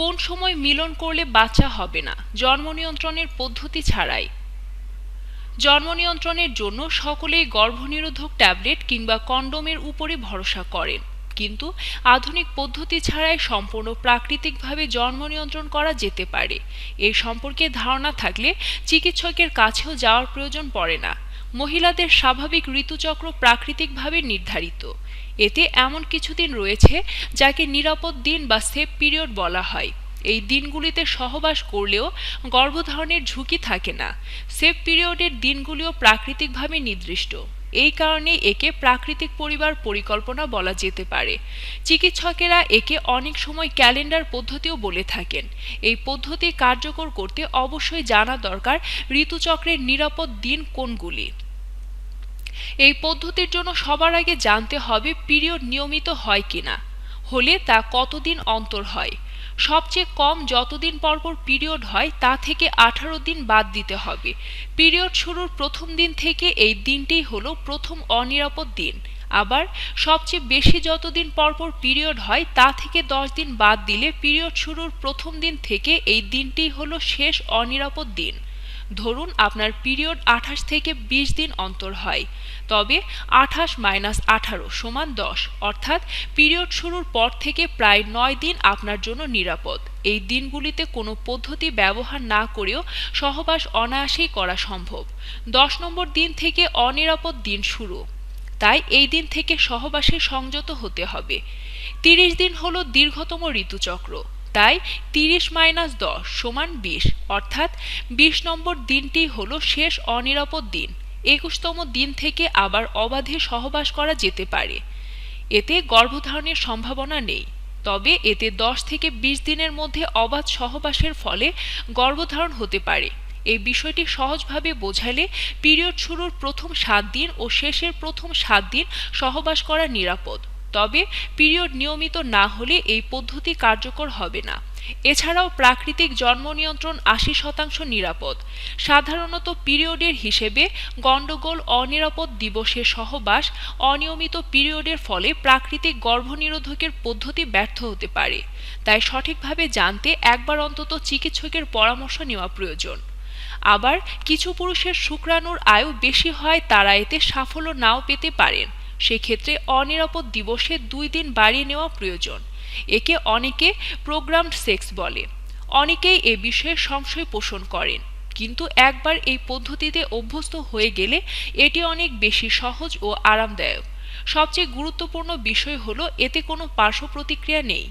কোন সময় মিলন করলে বাচ্চা হবে না? জন্ম নিয়ন্ত্রণের পদ্ধতি ছাড়াই। জন্ম নিয়ন্ত্রণের জন্য সকলেই গর্ভনিরোধক ট্যাবলেট কিংবা কন্ডোমের উপরে ভরসা করেন। কিন্তু আধুনিক পদ্ধতি ছাড়াই সম্পূর্ণ প্রাকৃতিকভাবে জন্ম নিয়ন্ত্রণ করা যেতে পারে। এই সম্পর্কে ধারণা থাকলে চিকিৎসকের কাছেও যাওয়ার প্রয়োজন পড়ে না। মহিলাদের স্বাভাবিক ঋতুচক্র প্রাকৃতিকভাবে নির্ধারিত। এতে এমন কিছু দিন রয়েছে যাকে নিরাপদ দিন বা সেফ পিরিয়ড বলা হয়। এই দিনগুলিতে সহবাস করলেও গর্ভধারণের ঝুঁকি থাকে না। সেফ পিরিয়ডের দিনগুলিও প্রাকৃতিকভাবে নির্দিষ্ট। এই কারণে একে প্রাকৃতিক পরিবার পরিকল্পনা বলা যেতে পারে। চিকিৎসকেরা একে অনেক সময় ক্যালেন্ডার পদ্ধতিও বলে থাকেন। এই পদ্ধতি কার্যকর করতে অবশ্যই জানা দরকার ঋতুচক্রের নিরাপদ দিন কোনগুলি। এই পদ্ধতির জন্য সবার আগে জানতে হবে পিরিয়ড নিয়মিত হয় কিনা, হলে তা কতদিন অন্তর হয়, সবচেয়ে কম যতদিন পরপর পিরিয়ড হয় তা থেকে আঠারো দিন বাদ দিতে হবে। পিরিয়ড শুরুর প্রথম দিন থেকে এই দিনটিই হলো প্রথম অনিরাপদ দিন। আবার সবচেয়ে বেশি যতদিন পরপর পিরিয়ড হয় তা থেকে দশ দিন বাদ দিলে পিরিয়ড শুরুর প্রথম দিন থেকে এই দিনটিই হলো শেষ অনিরাপদ দিন। ধরুন আপনার পিরিয়ড আঠাশ থেকে ২০ দিন অন্তর হয়। তবে আঠাশ মাইনাস আঠারো সমান দশ, অর্থাৎ পিরিয়ড শুরুর পর থেকে প্রায় নয় দিন আপনার জন্য নিরাপদ। এই দিনগুলিতে কোনো পদ্ধতি ব্যবহার না করেও সহবাস অনায়াসেই করা সম্ভব। দশ নম্বর দিন থেকে অনিরাপদ দিন শুরু। তাই এই দিন থেকে সহবাসে সংযত হতে হবে। তিরিশ দিন হলো দীর্ঘতম ঋতুচক্র। তাই তিরিশ মাইনাস দশ সমান বিশ, অর্থাৎ বিশ নম্বর দিনটি হলো শেষ অনিরাপদ দিন। একুশতম দিন থেকে আবার অবাধে সহবাস করা যেতে পারে। এতে গর্ভধারণের সম্ভাবনা নেই। তবে এতে দশ থেকে ২০ দিনের মধ্যে অবাধ সহবাসের ফলে গর্ভধারণ হতে পারে। এই বিষয়টি সহজভাবে বোঝালে পিরিয়ড শুরুর প্রথম সাত দিন ও শেষের প্রথম সাত দিন সহবাস করা নিরাপদ। তবে পিরিয়ড নিয়মিত না হলে এই পদ্ধতি কার্যকর হবে না। এছাড়াও প্রাকৃতিক জন্ম নিয়ন্ত্রণ আশি শতাংশ নিরাপদ। সাধারণত পিরিয়ডের হিসেবে গণ্ডগোল, অনিরাপদ দিবসের সহবাস, অনিয়মিত পিরিয়ডের ফলে প্রাকৃতিক গর্ভনিরোধকের পদ্ধতি ব্যর্থ হতে পারে। তাই সঠিকভাবে জানতে একবার অন্তত চিকিৎসকের পরামর্শ নেওয়া প্রয়োজন। আবার কিছু পুরুষের শুক্রাণুর আয়ু বেশি হয় তারা এতে সাফল্য নাও পেতে পারেন। সেক্ষেত্রে অনিরাপদ দিবসে দুই দিন বাড়িয়ে নেওয়া প্রয়োজন। একে অনেকে প্রোগ্রামড সেক্স বলে। অনেকেই এ বিষয়ে সংশয় পোষণ করেন। কিন্তু একবার এই পদ্ধতিতে অভ্যস্ত হয়ে গেলে এটি অনেক বেশি সহজ ও আরামদায়ক। সবচেয়ে গুরুত্বপূর্ণ বিষয় হলো, এতে কোনো পার্শ্ব প্রতিক্রিয়া নেই।